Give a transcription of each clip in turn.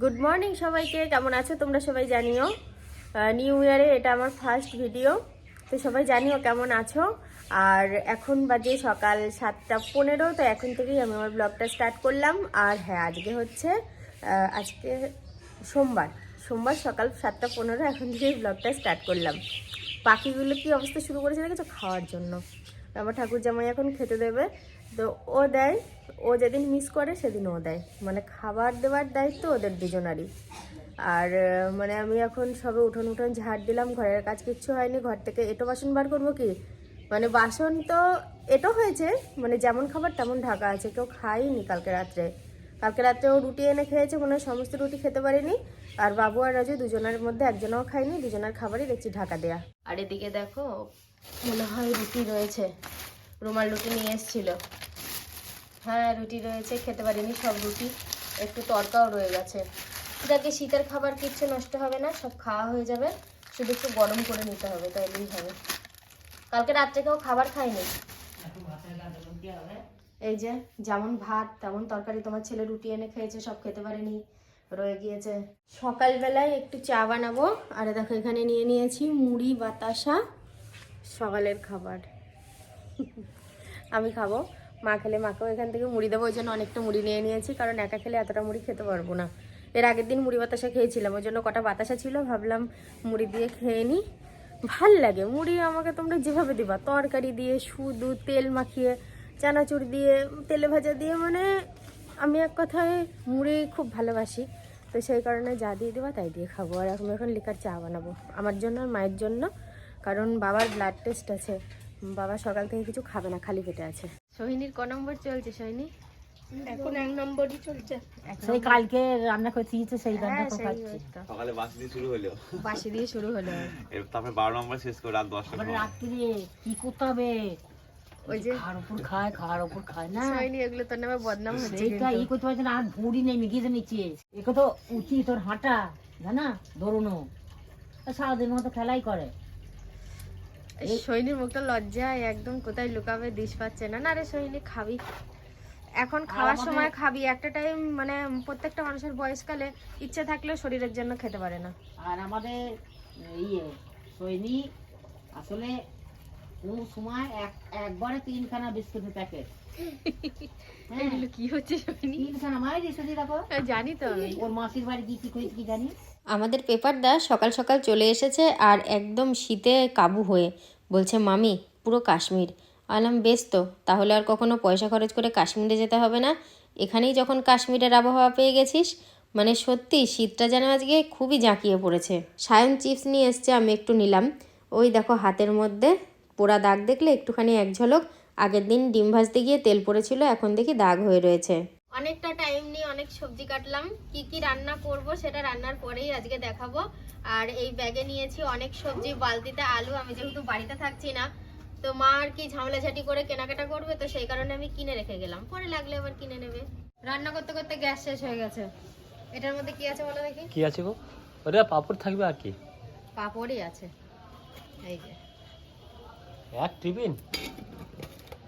Good morning সবাইকে, কেমন আছো তোমরা সবাই জানিও? নিউ ইয়ারে এটা আমার ফার্স্ট ভিডিও তো সবাই জানিও কেমন আছো? আর এখন বাজে সকাল সাতটা পনেরো, তো এখন থেকেই আমি আমার ব্লগটা স্টার্ট করলাম। আর হ্যাঁ আজকে হচ্ছে আজকে সোমবার। সোমবার সকাল সাতটা পনেরো, এখন থেকেই ব্লগটা স্টার্ট করলাম। পাখিগুলো কি অবস্থা শুরু করেছে দেখেছ? খাওয়ার জন্য। আমার ঠাকুর জামাই এখন খেতে দেবে। তো ও দেয়, ও যেদিন মিস করে সেদিন ও দেয়। মানে খাবার দেওয়ার দায়িত্ব ওদের দুজনারই। আর মানে আমি এখন সবে উঠোন উঠোন ঝাড় দিলাম, ঘরের কাজ কিচ্ছু হয়নি, ঘর থেকে এটো বাসন বার করব কি? মানে বাসন তো এটো হয়েছে মানে যেমন খাবার তেমন ঢাকা আছে, কেউ খাইনি কালকে রাত্রে। কালকে রাত্রে ও রুটি এনে খেয়েছে, মনে হয় সমস্ত রুটি খেতে পারিনি। আর বাবু আর রাজু দুজনের মধ্যে একজনও খায়নি, দুজনের খাবারই দেখছি ঢাকা দেয়া। আর এদিকে দেখো মনে হয় রুটি রয়েছে। রুমাল রুটি নিয়ে এসেছিল। হ্যাঁ রুটি রয়েছে, খেতে পারিনি সব রুটি। একটু তরকাও রয়ে গেছে। যাকে শীতের খাবার, কিচ্ছু নষ্ট হবে না, সব খাওয়া হয়ে যাবে। শুধু একটু গরম করে নিতে হবে তাইলেই হবে। কালকে রাত্রে কেউ খাবার খায়নি? এই যে, যেমন ভাত, তেমন তরকারি তোমার ছেলে রুটি এনে খেয়েছে, সব খেতে পারেনি, রয়ে গিয়েছে। সকালবেলায় একটু চা বানাবো। আর দেখো, এখানে নিয়ে নিয়েছি মুড়ি, বাতাসা সকালের খাবার। আমি খাব। মা খেলে মাকেও এখান থেকে মুড়ি দেবো, ওই জন্য অনেকটা মুড়ি নিয়ে নিয়েছি, কারণ একা খেলে এতটা মুড়ি খেতে পারব না। এর আগের দিন মুড়ি বাতাসা খেয়েছিলাম, ওই জন্য কটা বাতাসা ছিল, ভাবলাম মুড়ি দিয়ে খেয়ে নিই ভালো লাগে, মুড়ি আমাকে তোমরা যেভাবে দিবা, তরকারি দিয়ে, শুধু তেল মাখিয়ে, চানাচুর দিয়ে, তেলে ভাজা দিয়ে মানে আমি এক কথায় মুড়ি খুব ভালোবাসি। তো সেই কারণে যা দিয়ে দেবা তাই দিয়ে খাব, আর এখন এখন লিকার চা বানাবো, আমার জন্য আর মায়ের জন্য। কারণ বাবার ব্লাড টেস্ট আছে। বাবা সকাল থেকে কিছু খাবে না খালি পেটে আছে। সোহিনীর ক নম্বর চলছে সোহিনী? এখন এক নম্বরই চলছে। সেই কালকে রান্না করে দিয়েছে সেই রান্না হ্যাঁ খাচ্ছি। সকালে বাসি দিয়ে শুরু হলো। বাসি দিয়ে শুরু হলো। তারপরে বারো নম্বর শেষ করে রাত দশটা আবার রাত্রিরে কি করতে হবে? ওই যে খাওয়ার উপর খায় খাওয়ার উপর খায় না। সোহিনী এগুলো তোর নামে বদনাম হচ্ছে সেইটা ই করতে পারছে না আর ভুড়ি নেমে গিয়েছে নিচে একে তো উচিত তোর হাঁটা জানা? দৌড়নো। সারাদিন মতো খেলাই করে। এই সোহিনীর মুখটা লজ্জায় একদম কোথায় লুকাবে দিশ পাচ্ছে না। না রে সোহিনী খাবি। এখন খাওয়ার সময় খাবি। একটা টাইম মানে প্রত্যেকটা মানুষের বয়সকালে ইচ্ছে থাকলেও শরীরের জন্য খেতে পারে না। আর আমাদের ইয়ে সৈনি আসলে কোন সময় এক একবারে তিনখানা বিস্কুটের প্যাকেট। হ্যাঁ। এগুলো কি হচ্ছে তিনখানা মায়ের এসে দেখো। জানি তো ওর মাসির বাড়ি গিয়ে কি করেছে কি জানি? আমাদের পেপারদা সকাল সকাল চলে এসেছে আর একদম শীতে কাবু হয়ে। বলছে, মামি, পুরো কাশ্মীর। আলাম, বেশ তো, তাহলে আর কখনো পয়সা খরচ করে কাশ্মীরে যেতে হবে না। এখানেই যখন কাশ্মীরের আবহাওয়া পেয়ে গেছিস মানে সত্যি শীতটা যেন আজকে খুবই জাঁকিয়ে পড়েছে। সায়ন চিপস নিয়ে এসছে, আমি একটু নিলাম। ওই দেখো, হাতের মধ্যে পোড়া দাগ দেখলে একটুখানি এক ঝলক। আগের দিন ডিম ভাজতে গিয়ে তেল পড়েছিল, এখন দেখি দাগ হয়ে রয়েছে। অনেকটা টাইম নিয়ে অনেক সবজি কাটলাম। কি কি রান্না করব সেটা রান্নার পরেই আজকে দেখাবো। আর এই ব্যাগে নিয়েছি অনেক সবজি বালতিতে আলু। আমি যেহেতু বাড়িতে থাকছি না তো মা আর কি ঝামেলাঝাটি করে কেনাকাটা করবে তো সেই কারণে আমি কিনে রেখে গেলাম। পরে লাগলে আবার কিনে নেবে। রান্না করতে করতে গ্যাস শেষ হয়ে গেছে। এটার মধ্যে কি আছে বলো দেখি? কি আছে গো? ওরে পাপড় থাকবে আর কি? পাপড়ই আছে। এই যে। এক টিফিন?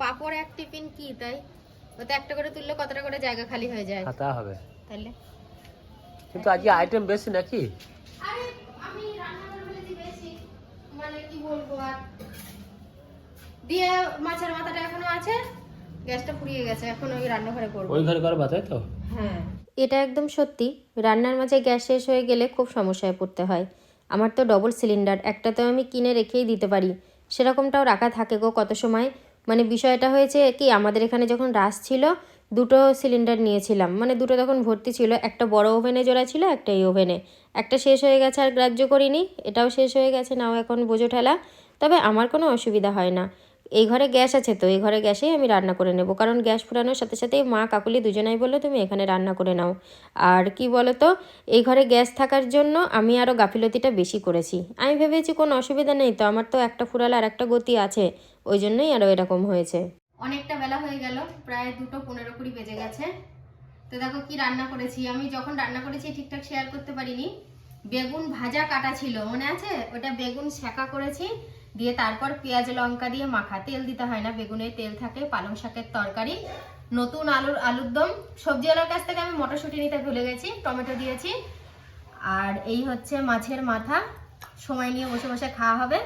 পাপড় এক টিফিন কি তাই? ওতে একটা করে তুললে কতটা করে জায়গা খালি হয়ে যায়? খাতা হবে। তাহলে? কিন্তু আজকে আইটেম বেশি নাকি? আরে আমি রান্না করে বেশি। মানে কি বলব আর? দিয়ে মাছের মাথাটা এখনও আছে? গ্যাসটা ফুরিয়ে গেছে এখন ওই রান্নাঘরে করব। ওই ঘরে করবা তাই তো? হ্যাঁ। এটা একদম সত্যি। রান্নার মাঝে গ্যাস শেষ হয়ে গেলে খুব সমস্যায় পড়তে হয়। আমার তো ডবল সিলিন্ডার একটা তো আমি কিনে রেখেই দিতে পারি। সেরকমটাও রাখা থাকে গো কত সময়? মানে বিষয়টা হয়েছে কি, আমাদের এখানে যখন রাস ছিল, দুটো সিলিন্ডার নিয়েছিলাম। মানে দুটো তখন ভর্তি ছিল, একটা বড় ওভেনে জোড়া ছিল, একটা এই ওভেনে একটা শেষ হয়ে গেছে আর গ্রাহ্য করিনি, এটাও শেষ হয়ে গেছে, নাও এখন বোঝো ঠেলা। তবে আমার কোনো অসুবিধা হয় না। এই ঘরে গ্যাস আছে তো এই ঘরে গ্যাসেই আমি রান্না করে নেব। কারণ গ্যাস ফুরানোর সাথে সাথেই মা কাকুলি দুজনাই বলল, তুমি এখানে রান্না করে নাও। আর কি বলো তো এই ঘরে গ্যাস থাকার জন্য আমি আরও গাফিলতিটা বেশি করেছি। আমি ভেবেছি কোনো অসুবিধা নেই তো, আমার তো একটা ফুরালে আর একটা গতি আছে, ওই জন্যই আরও এরকম হয়েছে। অনেকটা বেলা হয়ে গেল, প্রায় দুটো পনেরো কুড়ি বেজে গেছে। তো দেখো কি রান্না করেছি, আমি যখন রান্না করেছি ঠিকঠাক শেয়ার করতে পারিনি। বেগুন ভাজা কাটা ছিল, মনে আছে? ওটা বেগুন সেকা করেছি দিয়ে তারপর পেঁয়াজ, লঙ্কা দিয়ে মাখা। তেল দিতে হয় না, বেগুনে তেল থাকে, পালং শাকের তরকারি, নতুন আলুর আলুর দম। সবজিওয়ালার কাছ থেকে আমি মটরশুঁটি নিতে ভুলে গেছি, টমেটো দিয়েছি। আর এই হচ্ছে মাছের মাথা, সময় নিয়ে বসে বসে খাওয়া হবে।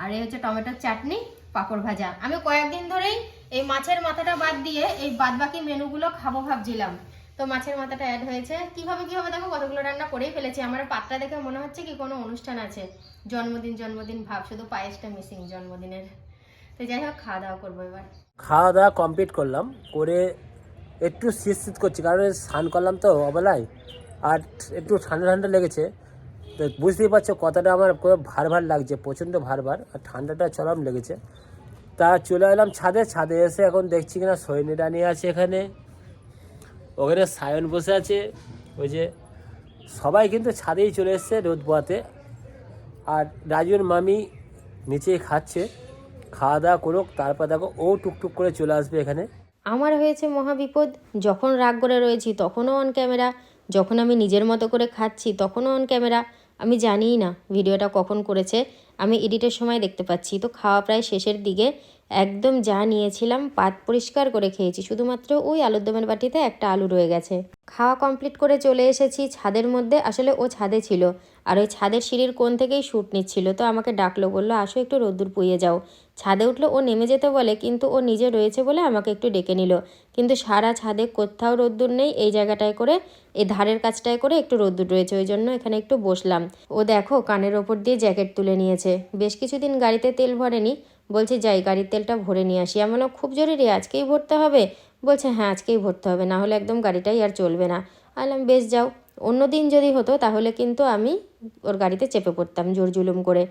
আর এই হচ্ছে টমেটোর চাটনি, পাঁপড় ভাজা। আমি কয়েকদিন ধরেই এই মাছের মাথাটা বাদ দিয়ে এই বাদবাকি মেনুগুলো খাব ভাবছিলাম। তো মাছের মাথাটা অ্যাড হয়েছে। কীভাবে কীভাবে দেখো কতগুলো রান্না করেই ফেলেছি। আমার পাত্রা দেখে মনে হচ্ছে কি কোনো অনুষ্ঠান আছে। জন্মদিন জন্মদিন ভাব, শুধু পায়েসটা মিসিং জন্মদিনের। তো যাই হোক, খাওয়া দাওয়া করব এবার। খাওয়া দাওয়া কমপ্লিট করলাম। করে একটু শীত শীত করছি, কারণ স্নান করলাম তো অবেলায়। আর একটু ঠান্ডা ঠান্ডা লেগেছে। তো বুঝতেই পারছ কথাটা আমার ভার ভার লাগছে, প্রচণ্ড ভার ভার। আর ঠান্ডাটা চরম লেগেছে। তা চলে এলাম ছাদে। ছাদে এসে এখন দেখছি কিনা দাঁড়িয়ে আছে এখানে। ওখানে সায়ন বসে আছে। ওই যে সবাই কিন্তু ছাদেই চলে এসছে রোদ পোয়াতে আর রাজুর মামি নিচেই খাচ্ছে। খাওয়া দাওয়া করুক, তারপর দেখো ও টুকটুক করে চলে আসবে এখানে। আমার হয়েছে মহাবিপদ, যখন রাগ করে রয়েছি তখনও অন ক্যামেরা যখন আমি নিজের মতো করে খাচ্ছি তখনও অন ক্যামেরা আমি জানিই না ভিডিওটা কখন করেছে, আমি এডিটের সময় দেখতে পাচ্ছি। তো খাওয়া প্রায় শেষের দিকে একদম যা নিয়েছিলাম পাত পরিষ্কার করে খেয়েছি। শুধুমাত্র ওই আলুর দমের বাটিতে একটা আলু রয়ে গেছে। খাওয়া কমপ্লিট করে চলে এসেছি ছাদের মধ্যে। আসলে ও ছাদে ছিল। আর ওই ছাদের সিঁড়ির কোণ থেকেই শ্যুট নিচ্ছিল। তো আমাকে ডাকলো, বলল, আসো একটু রোদ্দুর পুইয়ে যাও। ছাদে উঠল, ও নেমে যেতে বলে, কিন্তু ও নিজে রয়েছে বলে আমাকে একটু ডেকে নিল। কিন্তু সারা ছাদে কোথাও রোদ্দুর নেই। এই জায়গাটায় করে, এই ধারের কাজটায় করে একটু রোদ্দুর রয়েছে। ওই জন্য এখানে একটু বসলাম। ও দেখো, কানের ওপর দিয়ে জ্যাকেট তুলে নিয়েছে। বেশ কিছুদিন গাড়িতে তেল ভরেনি। বলছে, যাই, গাড়ির তেলটা ভরে নিয়ে আসি। এমন খুব জরুরি, আজকেই ভরতে হবে? বলছে হ্যাঁ আজকেই ভরতে হবে, না হলে একদম গাড়িটাই আর চলবে না। আলাম বেশ, যাও অন্য দিন যদি হতো তাহলে কিন্তু আমি ওর গাড়িতে চেপে পড়তাম জোর জুলুম করে।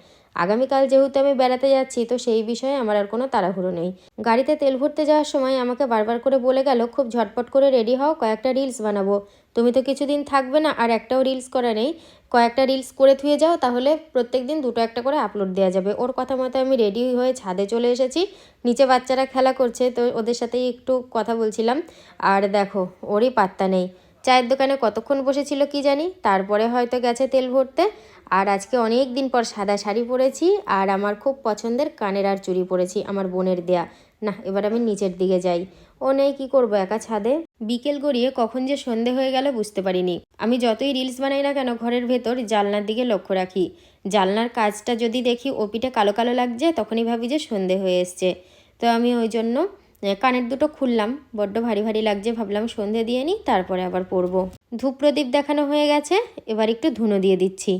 আগামীকাল যেহেতু আমি বেড়াতে যাচ্ছি, তো সেই বিষয়ে আমার আর কোনো তাড়াহুড়ো নেই। গাড়িতে তেল ভরতে যাওয়ার সময় আমাকে বারবার করে বলে গেল, খুব ঝটপট করে রেডি হও, কয়েকটা রিলস বানাবো। তুমি তো কিছুদিন থাকবে না, আর একটাও রিলস করা নেই। কয়েকটা রিলস করে থুয়ে যাও, তাহলে প্রত্যেক দিন দুটো একটা করে আপলোড দেওয়া যাবে। ওর কথা মতো আমি রেডি হয়ে ছাদে চলে এসেছি। নিচে বাচ্চারা খেলা করছে, তো ওদের সাথেই একটু কথা বলছিলাম। আর দেখো, ওরই পাত্তা নেই। চায়ের দোকানে কতক্ষণ বসেছিল কি জানি? তারপরে হয়তো গেছে তেল ভরতে। আর আজকে অনেক দিন পর সাদা শাড়ি পরেছি, আর আমার খুব পছন্দের কানের আর চুড়ি পরেছি, আমার বোনের দেয়া। না, এবার আমি নিচের দিকে যাই। ও নেই, কী করব, একা ছাদে? বিকেল গড়িয়ে কখন যে সন্ধে হয়ে গেল বুঝতে পারিনি। আমি যতই রিলস বানাই না কেন, ঘরের ভেতর জানলার দিকে লক্ষ্য রাখি। জানলার কাজটা যদি দেখি, ওপিটা কালো কালো লাগছে, তখনই ভাবি যে সন্ধে হয়ে এসছে। তো আমি ওই জন্য কানের দুটো খুললাম, বড্ড ভারী ভারী লাগছে, ভাবলাম সন্ধে দিয়ে নিই, তারপরে আবার পরবো। ধূপ প্রদীপ দেখানো হয়ে গেছে, এবার একটু ধুনো দিয়ে দিচ্ছি।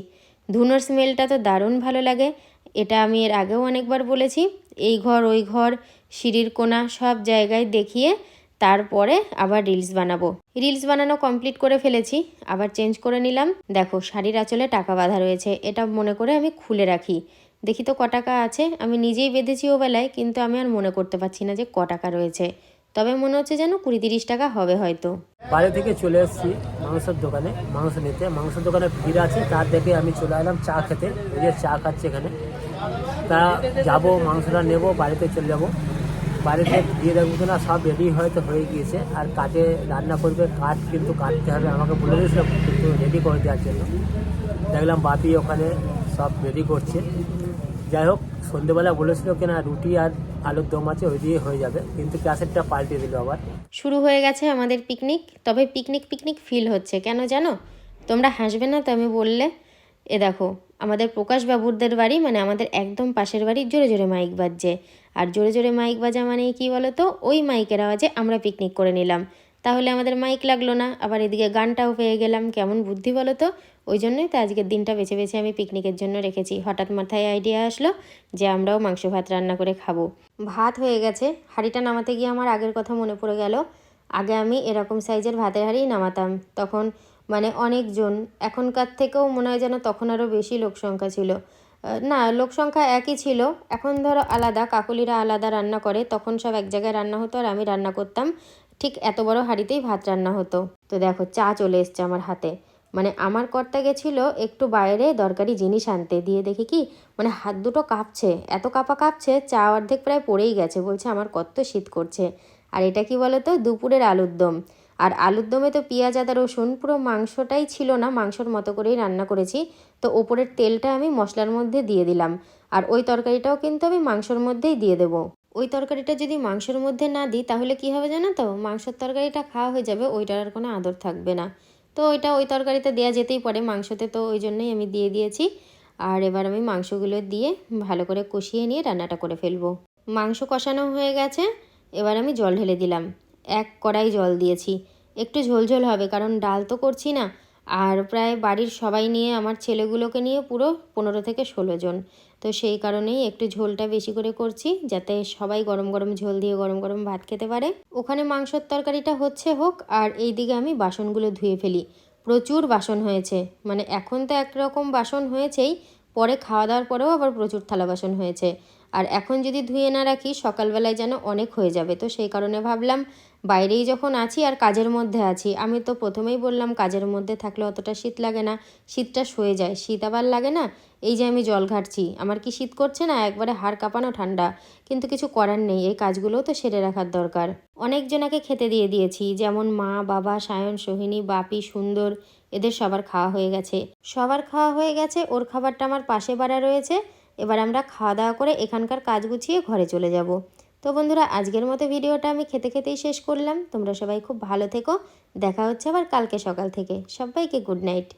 ধুনোর স্মেলটা তো দারুণ ভালো লাগে, এটা আমি এর আগেও অনেকবার বলেছি। এই ঘর, ওই ঘর, সিঁড়ির কোনা সব জায়গায় দেখিয়ে তারপরে আবার রিলস বানাবো। রিলস বানানো কমপ্লিট করে ফেলেছি, আবার চেঞ্জ করে নিলাম। দেখো, শাড়ির আঁচলে টাকা বাঁধা রয়েছে, এটা মনে করে আমি খুলে রাখি। দেখি তো ক টাকা আছে। আমি নিজেই বেঁধেছি ও বেলায়, কিন্তু আমি আর মনে করতে পারছি না যে ক টাকা রয়েছে। তবে মনে হচ্ছে যেন কুড়ি তিরিশ টাকা হবে হয়তো। বাড়ি থেকে চলে এসেছি মাংসের দোকানে, মাংস নিতে। মাংসের দোকানে ভিড় আছে, তার দেখে আমি চলে এলাম চা খেতে। যে চা খাচ্ছে এখানে। তা যাব, মাংসটা নেব, বাড়িতে চলে যাব। বাড়িতে গিয়ে দেখব না, সব রেডি হয়তো হয়ে গিয়েছে। আর কাঠে রান্না করবে, কাঠ কিন্তু কাটতে হবে, আমাকে বলে দিয়েছিল, কিন্তু রেডি করে দেওয়ার জন্য। দেখলাম বাপি ওখানে সব রেডি করছে। যাই হোক, সন্ধেবেলা বলেছিল কিনা, রুটি আর আলুর দম আছে, ওই দিয়ে হয়ে যাবে। কিন্তু ক্যাসেটটা পাল্টে দিল আবার। শুরু হয়ে গেছে আমাদের পিকনিক তবে পিকনিক পিকনিক ফিল হচ্ছে। কেন জানো? তোমরা হাসবে না তো আমি বললে, এ দেখো, আমাদের প্রকাশ বাবুরদের বাড়ি মানে আমাদের একদম পাশের বাড়ি, জোরে জোরে মাইক বাজছে। আর জোরে জোরে মাইক বাজা মানে কি বলো তো ওই মাইকের আওয়াজে আমরা পিকনিক করে নিলাম। তাহলে আমাদের মাইক লাগল না। আবার এদিকে গানটাও পেয়ে গেলাম। কেমন বুদ্ধি বলো তো? ওই জন্যই তো আজকের দিনটা বেছে বেছে আমি পিকনিকের জন্য রেখেছি। হঠাৎ মাথায় আইডিয়া আসলো যে আমরাও মাংস ভাত রান্না করে খাব। ভাত হয়ে গেছে। হাঁড়িটা নামাতে গিয়ে আমার আগের কথা মনে পড়ে গেল। আগে আমি এরকম সাইজের ভাতের হাঁড়ি নামাতাম। তখন মানে অনেকজন। এখনকার থেকেও মনে হয় যেন তখন আরও বেশি লোক সংখ্যা ছিল। না, লোক সংখ্যা একই ছিল। এখন ধরো আলাদা, কাকুলিরা আলাদা রান্না করে। তখন সব এক জায়গায় রান্না হতো আর আমি রান্না করতাম। ঠিক এত বড় হাঁড়িতেই ভাত রান্না হতো। তো দেখো, চা চলে এসছে আমার হাতে। মানে আমার কর্তা গেছিল একটু বাইরে দরকারি জিনিস আনতে। দিয়ে দেখি কি মানে হাত দুটো কাঁপছে, এত কাঁপা কাঁপছে, চা অর্ধেক প্রায় পড়েই গেছে বলছে, আমার কত শীত করছে। আর এটা কি বলো তো দুপুরের আলুর দম। আর আলুর দমে তো পেঁয়াজ, আদা, রসুন, পুরো মাংসটাই ছিল না, মাংসর মতো করেই রান্না করেছি। তো ওপরের তেলটা আমি মশলার মধ্যে দিয়ে দিলাম। আর ওই তরকারিটাও কিন্তু আমি মাংসর মধ্যেই দিয়ে দেবো। ওই তরকারিটা যদি মাংসের মধ্যে না দিই, তাহলে কি হবে জানো তো? মাংসের তরকারিটা খাওয়া হয়ে যাবে, ওইটার আর কোনো আদর থাকবে না। তো ওইটা ওই তরকারিতে দেওয়া যেতেই পারে, মাংসতে তো ওই জন্যই আমি দিয়ে দিয়েছি। আর এবার আমি মাংসগুলো দিয়ে ভালো করে কষিয়ে নিয়ে রান্নাটা করে ফেলব। মাংস কষানো হয়ে গেছে, এবার আমি জল ঢেলে দিলাম। এক কড়াই জল দিয়েছি। একটু ঝোলঝোল হবে, কারণ ডাল তো করছি না। আর প্রায় বাড়ির সবাই নিয়ে আমার ছেলেগুলোকে নিয়ে পুরো পনেরো থেকে ষোলো জন। তো সেই কারণেই একটু ঝোলটা বেশি করে করছি, যাতে সবাই গরম গরম ঝোল দিয়ে গরম গরম ভাত খেতে পারে। ওখানে মাংসর তরকারিটা হচ্ছে হোক, আর এই দিকে আমি বাসনগুলো ধুয়ে ফেলি। প্রচুর বাসন হয়েছে মানে এখন তো একরকম বাসন হয়েছেই, পরে খাওয়া দাওয়ার পরেও আবার প্রচুর থালা বাসন হয়েছে। আর এখন যদি ধুয়ে না রাখি, সকালবেলায় যেন অনেক হয়ে যাবে। তো সেই কারণে ভাবলাম বাইরেই যখন আছি আর কাজের মধ্যে আছি, আমি তো প্রথমেই বললাম কাজের মধ্যে থাকলে অতটা শীত লাগে না। শীতটা সয়ে যায়, শীত আবার লাগে না? এই যে আমি জল ঘাটছি, আমার কি শীত করছে না? একবারে হাড় কাঁপানো ঠান্ডা। কিন্তু কিছু করার নেই, এই কাজগুলোও তো সেরে রাখার দরকার। অনেকজনাকে খেতে দিয়ে দিয়েছি, যেমন মা, বাবা, সায়ন, সোহিনী, বাপি, সুন্দর, এদের সবার খাওয়া হয়ে গেছে। সবার খাওয়া হয়ে গেছে, ওর খাবারটা আমার পাশে বাড়া রয়েছে। এবার আমরা খাওয়া দাওয়া করে এখানকার কাজ গুছিয়ে ঘরে চলে যাব। তো বন্ধুরা, আজকের মতো ভিডিওটা আমি খেতে খেতেই শেষ করলাম। তোমরা সবাই খুব ভালো থেকো। দেখা হচ্ছে আবার কালকে সকাল থেকে। সবাইকে গুড নাইট।